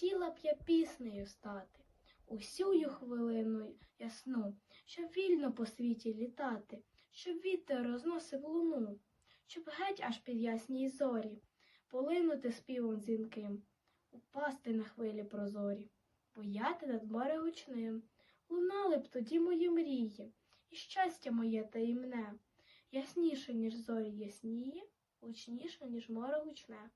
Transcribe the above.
Хотіла б я піснею стати, усю хвилину ясну, щоб вільно по світі літати, щоб вітер розносив луну, щоб геть аж під ясній зорі, полинути співом дзвінким, упасти на хвилі прозорі, Бояти над море гучним, лунали б тоді мої мрії, і щастя моє таємне, ясніше, ніж зорі ясніє, гучніше, ніж море гучне.